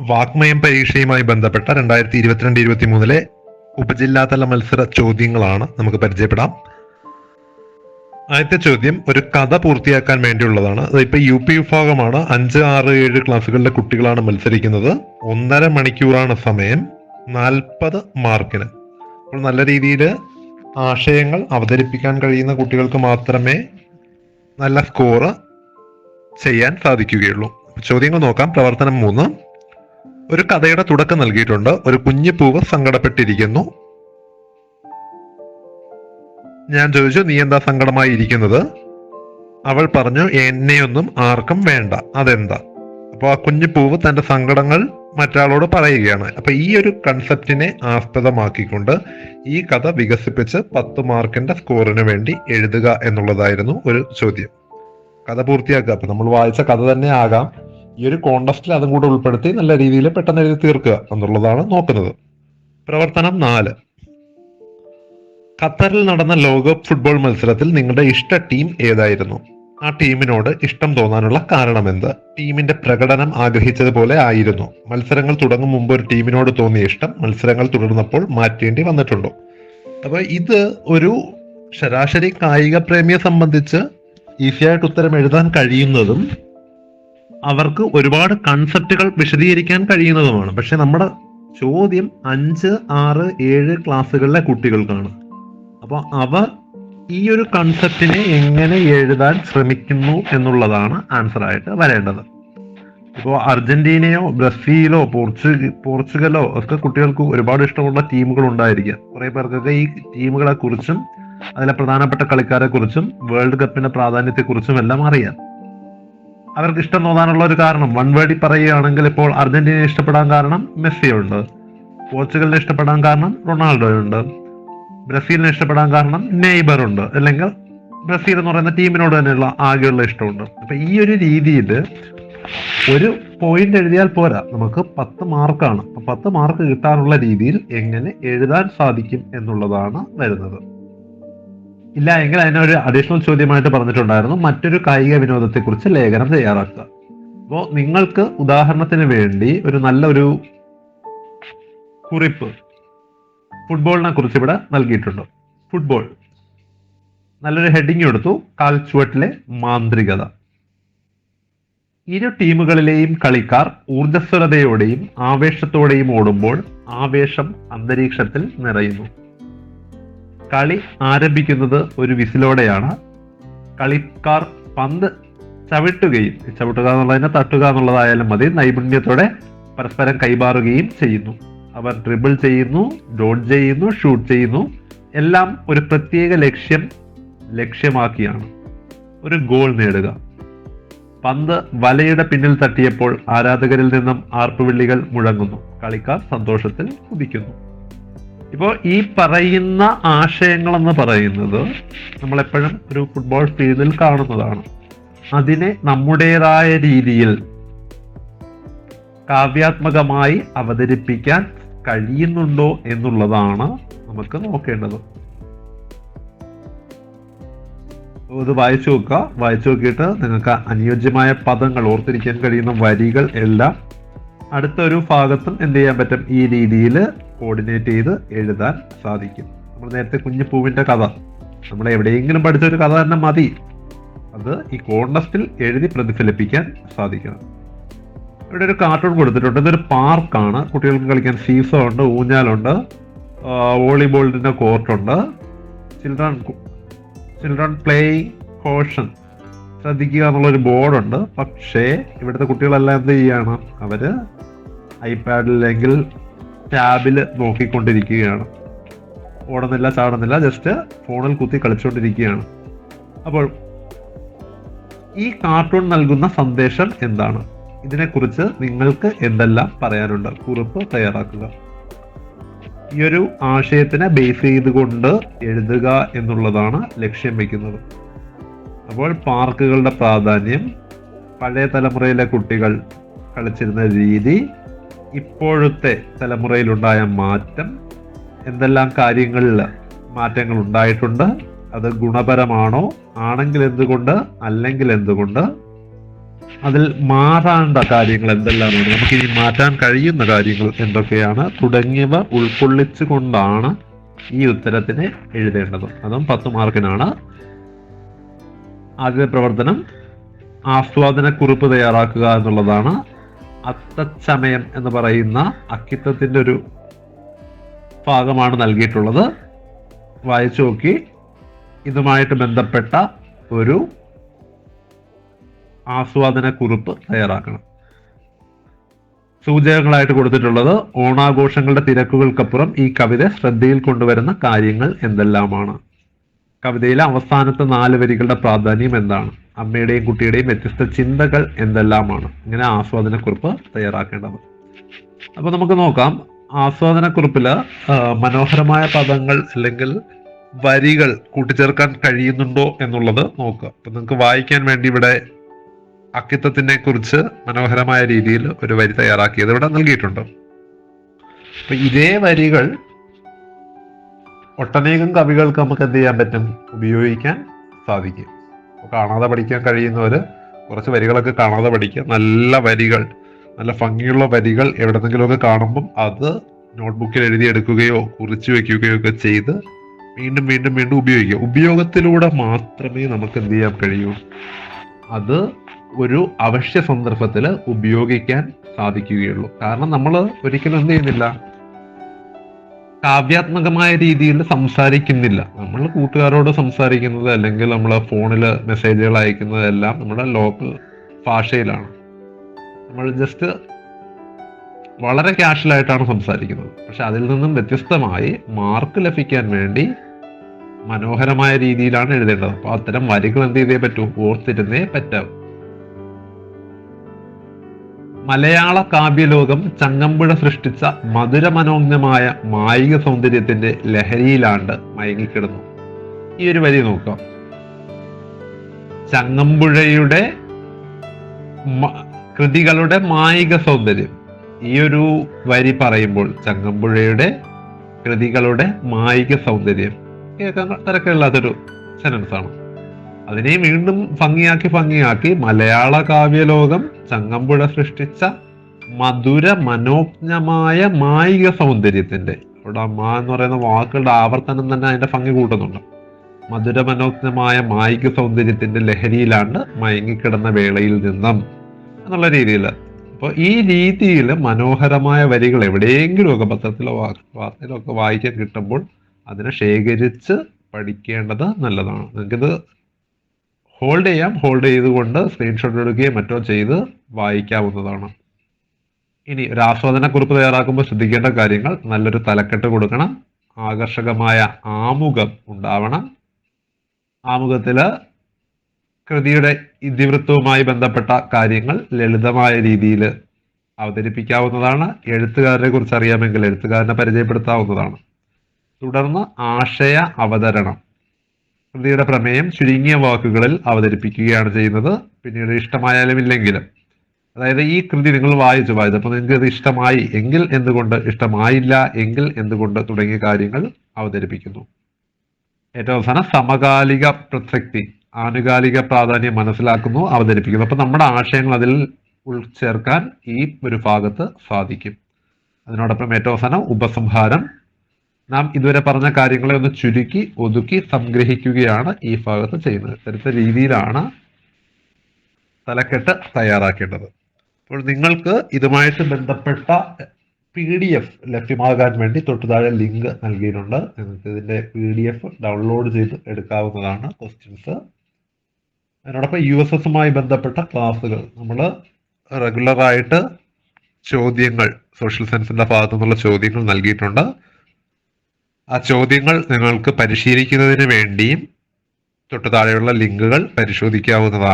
വാഗ്മയം പരീക്ഷയുമായി ബന്ധപ്പെട്ട രണ്ടായിരത്തി ഇരുപത്തിരണ്ട് ഇരുപത്തി മൂന്നിലെ ഉപജില്ലാതല മത്സര ചോദ്യങ്ങളാണ് നമുക്ക് പരിചയപ്പെടാം. ആദ്യത്തെ ചോദ്യം ഒരു കഥ പൂർത്തിയാക്കാൻ വേണ്ടിയുള്ളതാണ്. അതിപ്പോ യു പി വിഭാഗമാണ്. അഞ്ച് ആറ് ഏഴ് ക്ലാസ്സുകളിലെ കുട്ടികളാണ് മത്സരിക്കുന്നത്. ഒന്നര മണിക്കൂറാണ് സമയം. നാൽപ്പത് മാർക്കിന്. അപ്പോൾ നല്ല രീതിയിൽ ആശയങ്ങൾ അവതരിപ്പിക്കാൻ കഴിയുന്ന കുട്ടികൾക്ക് മാത്രമേ നല്ല സ്കോറ് ചെയ്യാൻ സാധിക്കുകയുള്ളൂ. ചോദ്യങ്ങൾ നോക്കാം. പ്രവർത്തനം മൂന്ന്. ഒരു കഥയുടെ തുടക്കം നൽകിയിട്ടുണ്ട്. ഒരു കുഞ്ഞു പൂവ് സങ്കടപ്പെട്ടിരിക്കുന്നു. ഞാൻ ചോദിച്ചു നീ എന്താ സങ്കടമായി ഇരിക്കുന്നത്? അവൾ പറഞ്ഞു എന്നെയൊന്നും ആർക്കും വേണ്ട. അതെന്താ? അപ്പോൾ ആ കുഞ്ഞു പൂവ് തന്റെ സങ്കടങ്ങൾ മറ്റാളോട് പറയുകയാണ്. അപ്പൊ ഈ ഒരു കൺസെപ്റ്റിനെ ആസ്പദമാക്കിക്കൊണ്ട് ഈ കഥ വികസിപ്പിച്ച് പത്ത് മാർക്കിന്റെ സ്കോറിന് വേണ്ടി എഴുതുക എന്നുള്ളതായിരുന്നു ഒരു ചോദ്യം. കഥ പൂർത്തിയാക്കുക. അപ്പൊ നമ്മൾ വായിച്ച കഥ തന്നെ ആകാം. ഈ ഒരു കോണ്ടസ്റ്റിൽ അതും കൂടെ ഉൾപ്പെടുത്തി നല്ല രീതിയിൽ പെട്ടെന്ന് എഴുതി തീർക്കുക എന്നുള്ളതാണ് നോക്കുന്നത്. പ്രവർത്തനം നാല്. ഖത്തറിൽ നടന്ന ലോകകപ്പ് ഫുട്ബോൾ മത്സരത്തിൽ നിങ്ങളുടെ ഇഷ്ട ടീം ഏതായിരുന്നു? ആ ടീമിനോട് ഇഷ്ടം തോന്നാനുള്ള കാരണം എന്ത്? ടീമിന്റെ പ്രകടനം ആഗ്രഹിച്ചതുപോലെ ആയിരുന്നു. മത്സരങ്ങൾ തുടങ്ങും മുമ്പ് ഒരു ടീമിനോട് തോന്നിയ ഇഷ്ടം മത്സരങ്ങൾ തുടർന്നപ്പോൾ മാറ്റേണ്ടി വന്നിട്ടുണ്ടോ? അപ്പൊ ഇത് ഒരു ശരാശരി കായിക പ്രേമിയെ സംബന്ധിച്ച് ഈസിയായിട്ട് ഉത്തരം എഴുതാൻ കഴിയുന്നതും അവർക്ക് ഒരുപാട് കൺസെപ്റ്റുകൾ വിശദീകരിക്കാൻ കഴിയുന്നതുമാണ്. പക്ഷെ നമ്മുടെ ചോദ്യം അഞ്ച് ആറ് ഏഴ് ക്ലാസ്സുകളിലെ കുട്ടികൾക്കാണ്. അപ്പോൾ അവർ ഈ ഒരു കൺസെപ്റ്റിനെ എങ്ങനെ എഴുതാൻ ശ്രമിക്കുന്നു എന്നുള്ളതാണ് ആൻസർ ആയിട്ട് വരേണ്ടത്. ഇപ്പോൾ അർജന്റീനയോ ബ്രസീലോ പോർച്ചു പോർച്ചുഗലോ ഒക്കെ കുട്ടികൾക്ക് ഒരുപാട് ഇഷ്ടമുള്ള ടീമുകൾ ഉണ്ടായിരിക്കാം. കുറെ പേർക്കൊക്കെ ഈ ടീമുകളെ കുറിച്ചും അതിലെ പ്രധാനപ്പെട്ട കളിക്കാരെ കുറിച്ചും വേൾഡ് കപ്പിന്റെ പ്രാധാന്യത്തെ കുറിച്ചും എല്ലാം അറിയാം. അവർക്ക് ഇഷ്ടം തോന്നാനുള്ള ഒരു കാരണം. വൺ വേർഡിൽ പറയുകയാണെങ്കിൽ ഇപ്പോൾ അർജന്റീന ഇഷ്ടപ്പെടാൻ കാരണം മെസ്സിയുണ്ട്. പോർച്ചുഗലിനെ ഇഷ്ടപ്പെടാൻ കാരണം റൊണാൾഡോയുണ്ട്. ബ്രസീലിനെ ഇഷ്ടപ്പെടാൻ കാരണം നെയ്ബർ ഉണ്ട് അല്ലെങ്കിൽ ബ്രസീൽ എന്ന് പറയുന്ന ടീമിനോട് തന്നെയുള്ള ആകെയുള്ള ഇഷ്ടമുണ്ട്. അപ്പൊ ഈ ഒരു രീതിയിൽ ഒരു പോയിന്റ് എഴുതിയാൽ പോരാ. നമുക്ക് പത്ത് മാർക്കാണ് പത്ത് മാർക്ക് കിട്ടാനുള്ള രീതിയിൽ എങ്ങനെ എഴുതാൻ സാധിക്കും എന്നുള്ളതാണ് വരുന്നത്. ഇല്ല എങ്കിൽ അതിനെ ഒരു അഡീഷണൽ ചോദ്യമായിട്ട് പറഞ്ഞിട്ടുണ്ടായിരുന്നു. മറ്റൊരു കായിക വിനോദത്തെക്കുറിച്ച് ലേഖനം തയ്യാറാക്കുക. അപ്പോൾ നിങ്ങൾക്ക് ഉദാഹരണത്തിന് വേണ്ടി ഒരു നല്ലൊരു കുറിപ്പ് ഫുട്ബോളിനെ കുറിച്ച് ഇവിടെ നൽകിയിട്ടുണ്ട്. ഫുട്ബോൾ നല്ലൊരു ഹെഡിങ് എടുത്തു. കാൽച്ചുവട്ടിലെ മാന്ത്രികത. ഇരു ടീമുകളിലെയും കളിക്കാർ ഊർജസ്വലതയോടെയും ആവേശത്തോടെയും ഓടുമ്പോൾ ആവേശം അന്തരീക്ഷത്തിൽ നിറയുന്നു. കളി ആരംഭിക്കുന്നത് ഒരു വിസിലോടെയാണ്. കളിക്കാർ പന്ത് ചവിട്ടുകയും ചവിട്ടുക എന്നുള്ളതിനെ തട്ടുക എന്നുള്ളതായാലും മതി. നൈപുണ്യത്തോടെ പരസ്പരം കൈമാറുകയും ചെയ്യുന്നു. അവർ ഡ്രിബിൾ ചെയ്യുന്നു ഡോൺ ചെയ്യുന്നു ഷൂട്ട് ചെയ്യുന്നു. എല്ലാം ഒരു പ്രത്യേക ലക്ഷ്യം ലക്ഷ്യമാക്കിയാണ്. ഒരു ഗോൾ നേടുക. പന്ത് വലയുടെ പിന്നിൽ തട്ടിയപ്പോൾ ആരാധകരിൽ നിന്നും ആർപ്പുവിള്ളികൾ മുഴങ്ങുന്നു. കളിക്കാർ സന്തോഷത്തിൽ കുതിക്കുന്നു. ഇപ്പോൾ ഈ പറയുന്ന ആശയങ്ങളെന്ന് പറയുന്നത് നമ്മളെപ്പോഴും ഒരു ഫുട്ബോൾ ഫീൽഡിൽ കാണുന്നതാണ്. അതിനെ നമ്മുടേതായ രീതിയിൽ കാവ്യാത്മകമായി അവതരിപ്പിക്കാൻ കഴിയുന്നുണ്ടോ എന്നുള്ളതാണ് നമുക്ക് നോക്കേണ്ടത്. ഇത് വായിച്ചു നോക്കുക. വായിച്ചു നോക്കിയിട്ട് നിങ്ങൾക്ക് അനുയോജ്യമായ പദങ്ങൾ ഓർത്തിരിക്കാൻ കഴിയുന്ന വരികൾ എല്ലാം അടുത്തൊരു ഭാഗത്തും എന്ത് ചെയ്യാൻ പറ്റും? ഈ രീതിയിൽ കോർഡിനേറ്റ് ചെയ്ത് എഴുതാൻ സാധിക്കും. നമ്മൾ നേരത്തെ കുഞ്ഞു പൂവിന്റെ കഥ നമ്മൾ എവിടെയെങ്കിലും പഠിച്ച ഒരു കഥ തന്നെ മതി. അത് ഈ കോണ്ടസ്റ്റിൽ എഴുതി പ്രതിഫലിപ്പിക്കാൻ സാധിക്കണം. ഇവിടെ ഒരു കാർട്ടൂൺ കൊടുത്തിട്ടുണ്ട്. ഇതൊരു പാർക്കാണ്. കുട്ടികൾക്ക് കളിക്കാൻ സീസോ ഉണ്ട് ഊഞ്ഞാലുണ്ട് വോളിബോളിന്റെ കോർട്ടുണ്ട് ചിൽഡ്രൻ ചിൽഡ്രൻ പ്ലേയിങ് കോഷൻ ശ്രദ്ധിക്കുക എന്നുള്ളൊരു ബോർഡുണ്ട്. പക്ഷേ ഇവിടുത്തെ കുട്ടികളെല്ലാം എന്ത് ചെയ്യാണ്? അവർ ഐപാഡിൽ അല്ലെങ്കിൽ ടാബിൽ നോക്കിക്കൊണ്ടിരിക്കുകയാണ്. ഓടുന്നില്ല ചാടുന്നില്ല ജസ്റ്റ് ഫോണിൽ കുത്തി കളിച്ചുകൊണ്ടിരിക്കുകയാണ് അപ്പോൾ ഈ കാർട്ടൂൺ നൽകുന്ന സന്ദേശം എന്താണ്? ഇതിനെക്കുറിച്ച് നിങ്ങൾക്ക് എന്തെല്ലാം പറയാനുണ്ട്? കുറിപ്പ് തയ്യാറാക്കുക. ഈ ഒരു ആശയത്തിനെ ബേസ് ചെയ്തുകൊണ്ട് എഴുതുക എന്നുള്ളതാണ് ലക്ഷ്യം വെക്കുന്നത്. അപ്പോൾ പാർക്കുകളുടെ പ്രാധാന്യം പഴയ തലമുറയിലെ കുട്ടികൾ കളിച്ചിരുന്ന രീതി ഇപ്പോഴത്തെ തലമുറയിലുണ്ടായ മാറ്റം എന്തെല്ലാം കാര്യങ്ങളിൽ മാറ്റങ്ങൾ ഉണ്ടായിട്ടുണ്ട് അത് ഗുണപരമാണോ ആണെങ്കിൽ എന്തുകൊണ്ട് അല്ലെങ്കിൽ എന്തുകൊണ്ട് അതിൽ മാറേണ്ട കാര്യങ്ങൾ എന്തെല്ലാമാണ് നമുക്ക് ഇനി മാറ്റാൻ കഴിയുന്ന കാര്യങ്ങൾ എന്തൊക്കെയാണ് തുടങ്ങിയവ ഉൾക്കൊള്ളിച്ചുകൊണ്ടാണ് ഈ ഉത്തരത്തിന് എഴുതേണ്ടത്. അതും പത്ത് മാർക്കിനാണ്. ആദ്യത്തെ പ്രവർത്തനം ആസ്വാദനക്കുറിപ്പ് തയ്യാറാക്കുക എന്നുള്ളതാണ് അത്തച്ചമയം എന്ന് പറയുന്ന അക്കിത്തത്തിന്റെ ഒരു ഭാഗമാണ് നൽകിയിട്ടുള്ളത്. വായിച്ചു നോക്കി. ഇതുമായിട്ട് ബന്ധപ്പെട്ട ഒരു ആസ്വാദനക്കുറിപ്പ് തയ്യാറാക്കണം. സൂചകങ്ങളായിട്ട് കൊടുത്തിട്ടുള്ളത് ഓണാഘോഷങ്ങളുടെ തിരക്കുകൾക്കപ്പുറം ഈ കവിത ശ്രദ്ധയിൽ കൊണ്ടുവരുന്ന കാര്യങ്ങൾ എന്തെല്ലാമാണ്? കവിതയിലെ അവസാനത്തെ നാല് വരികളുടെ പ്രാധാന്യം എന്താണ്? അമ്മയുടെയും കുട്ടിയുടെയും വ്യത്യസ്ത ചിന്തകൾ എന്തെല്ലാമാണ്? ഇങ്ങനെ ആസ്വാദനക്കുറിപ്പ് തയ്യാറാക്കേണ്ടത് അപ്പൊ നമുക്ക് നോക്കാം. ആസ്വാദനക്കുറിപ്പിൽ മനോഹരമായ പദങ്ങൾ അല്ലെങ്കിൽ വരികൾ കൂട്ടിച്ചേർക്കാൻ കഴിയുന്നുണ്ടോ എന്നുള്ളത് നോക്കുക. അപ്പൊ നിങ്ങൾക്ക് വായിക്കാൻ വേണ്ടി ഇവിടെ അക്കിത്തത്തിനെ കുറിച്ച് മനോഹരമായ രീതിയിൽ ഒരു വരി തയ്യാറാക്കിയത് ഇവിടെ നൽകിയിട്ടുണ്ട്. അപ്പൊ ഇതേ വരികൾ ഒട്ടനേകം കവികൾക്ക് നമുക്ക് എന്ത് ചെയ്യാൻ പറ്റും? ഉപയോഗിക്കാൻ സാധിക്കും. കാണാതെ പഠിക്കാൻ കഴിയുന്നവര് കുറച്ച് വരികളൊക്കെ കാണാതെ പഠിക്കുക. നല്ല വരികൾ നല്ല ഭംഗിയുള്ള വരികൾ എവിടെന്നെങ്കിലുമൊക്കെ കാണുമ്പം അത് നോട്ട്ബുക്കിൽ എഴുതിയെടുക്കുകയോ കുറിച്ചു വെക്കുകയോ ഒക്കെ ചെയ്ത് വീണ്ടും വീണ്ടും വീണ്ടും ഉപയോഗിക്കുക. ഉപയോഗത്തിലൂടെ മാത്രമേ നമുക്ക് എന്ത് ചെയ്യാൻ കഴിയൂ? അത് ഒരു അവശ്യ സന്ദർഭത്തിൽ ഉപയോഗിക്കാൻ സാധിക്കുകയുള്ളൂ. കാരണം നമ്മൾ ഒരിക്കലും എന്ത് ചെയ്യുന്നില്ല. കാവ്യാത്മകമായ രീതിയിൽ സംസാരിക്കുന്നില്ല. നമ്മൾ കൂട്ടുകാരോട് സംസാരിക്കുന്നത് അല്ലെങ്കിൽ നമ്മൾ ഫോണിൽ മെസ്സേജുകൾ അയക്കുന്നതെല്ലാം നമ്മുടെ ലോക്കൽ ഭാഷയിലാണ്. നമ്മൾ ജസ്റ്റ് വളരെ ക്യാഷ്വലായിട്ടാണ് സംസാരിക്കുന്നത്. പക്ഷെ അതിൽ നിന്നും വ്യത്യസ്തമായി മാർക്ക് ലഭിക്കാൻ വേണ്ടി മനോഹരമായ രീതിയിലാണ് എഴുതേണ്ടത്. അപ്പോൾ അത്തരം വരികൾ എന്ത് ചെയ്തേ പറ്റൂ? ഓർത്തിരുന്നേ പറ്റാവൂ. മലയാള കാവ്യലോകം ചങ്ങമ്പുഴ സൃഷ്ടിച്ച മധുരമനോജ്ഞമായ മായിക സൗന്ദര്യത്തിന്റെ ലഹരിയിലാണ്ട് മയങ്ങിക്കിടന്നു. ഈ ഒരു വരി നോക്കാം. ചങ്ങമ്പുഴയുടെ കൃതികളുടെ മായിക സൗന്ദര്യം. ഈ ഒരു വരി പറയുമ്പോൾ ചങ്ങമ്പുഴയുടെ കൃതികളുടെ മായിക സൗന്ദര്യം. കേൾക്കാൻ തിരക്കില്ലാത്തൊരു സെനൻസ് ആണ്. അതിനെ വീണ്ടും ഭംഗിയാക്കി ഭംഗിയാക്കി മലയാള കാവ്യലോകം ചങ്ങമ്പുഴ സൃഷ്ടിച്ച മധുര മനോജ്ഞമായ മായിക സൗന്ദര്യത്തിന്റെ അവിടെ അമ്മ എന്ന് പറയുന്ന വാക്കുകളുടെ ആവർത്തനം തന്നെ അതിന്റെ ഭംഗി കൂട്ടുന്നുണ്ട്. മധുര മനോജ്ഞമായ മായിക സൗന്ദര്യത്തിന്റെ ലഹരിയിലാണ് മയങ്ങിക്കിടന്ന വേളയിൽ നിന്നും എന്നുള്ള രീതിയിൽ. അപ്പോൾ ഈ രീതിയിൽ മനോഹരമായ വരികൾ എവിടെയെങ്കിലും ഒക്കെ പത്രത്തിലോ വാർത്തയിലോ ഒക്കെ വായിക്കാൻ കിട്ടുമ്പോൾ അതിനെ ശേഖരിച്ച് പഠിക്കേണ്ടത് നല്ലതാണ്. നിങ്ങൾക്കിത് ഹോൾഡ് ചെയ്യാം. ഹോൾഡ് ചെയ്തുകൊണ്ട് സ്ക്രീൻഷോട്ട് എടുക്കുകയും മറ്റോ ചെയ്ത് വായിക്കാവുന്നതാണ്. ഇനി ഒരു ആസ്വാദനക്കുറിപ്പ് തയ്യാറാക്കുമ്പോൾ ശ്രദ്ധിക്കേണ്ട കാര്യങ്ങൾ. നല്ലൊരു തലക്കെട്ട് കൊടുക്കണം. ആകർഷകമായ ആമുഖം ഉണ്ടാവണം. ആമുഖത്തിൽ കൃതിയുടെ ഇതിവൃത്തവുമായി ബന്ധപ്പെട്ട കാര്യങ്ങൾ ലളിതമായ രീതിയിൽ അവതരിപ്പിക്കാവുന്നതാണ്. എഴുത്തുകാരനെ കുറിച്ച് അറിയാമെങ്കിൽ എഴുത്തുകാരനെ പരിചയപ്പെടുത്താവുന്നതാണ്. തുടർന്ന് ആശയ അവതരണം. കൃതിയുടെ പ്രമേയം ചുരുങ്ങിയ വാക്കുകളിൽ അവതരിപ്പിക്കുകയാണ് ചെയ്യുന്നത്. പിന്നീട് ഇഷ്ടമായാലും ഇല്ലെങ്കിലും അതായത് ഈ കൃതി നിങ്ങൾ വായിച്ചു വായിച്ചപ്പോൾ നിങ്ങൾക്ക് ഇത് ഇഷ്ടമായി എങ്കിൽ എന്തുകൊണ്ട് ഇഷ്ടമായില്ല എങ്കിൽ എന്തുകൊണ്ട് തുടങ്ങിയ കാര്യങ്ങൾ അവതരിപ്പിക്കുന്നു. ഏറ്റവും അവസാനം സമകാലിക പ്രസക്തി ആനുകാലിക പ്രാധാന്യം മനസ്സിലാക്കുന്നു അവതരിപ്പിക്കുന്നു. അപ്പൊ നമ്മുടെ ആശയങ്ങൾ അതിൽ ഉൾച്ചേർക്കാൻ ഈ ഒരു ഭാഗത്ത് സാധിക്കും. അതിനോടൊപ്പം ഏറ്റവും അവസാനം ഉപസംഹാരം നാം ഇതുവരെ പറഞ്ഞ കാര്യങ്ങളെ ഒന്ന് ചുരുക്കി ഒതുക്കി സംഗ്രഹിക്കുകയാണ് ഈ ഭാഗത്ത് ചെയ്യുന്നത്. ഇത്തരത്തെ രീതിയിലാണ് തലക്കെട്ട് തയ്യാറാക്കേണ്ടത്. അപ്പോൾ നിങ്ങൾക്ക് ഇതുമായിട്ട് ബന്ധപ്പെട്ട പി ഡി എഫ് ലഭ്യമാകാൻ വേണ്ടി തൊട്ടുതാഴെ ലിങ്ക് നൽകിയിട്ടുണ്ട്. നിങ്ങൾക്ക് ഇതിന്റെ പി ഡി എഫ് ഡൗൺലോഡ് ചെയ്ത് എടുക്കാവുന്നതാണ് ക്വസ്റ്റ്യൻസ് അതിനോടൊപ്പം യു എസ് എസുമായി ബന്ധപ്പെട്ട ക്ലാസ്സുകൾ. നമ്മൾ റെഗുലറായിട്ട് ചോദ്യങ്ങൾ സോഷ്യൽ സയൻസിന്റെ ഭാഗത്തു നിന്നുള്ള ചോദ്യങ്ങൾ നൽകിയിട്ടുണ്ട്. ആ ചോദ്യങ്ങൾ നിങ്ങൾക്ക് പരിശീലിക്കുന്നതിന് വേണ്ടിയും തൊട്ടു താഴെയുള്ള ലിങ്കുകൾ പരിശോധിക്കാവുന്നതാണ്.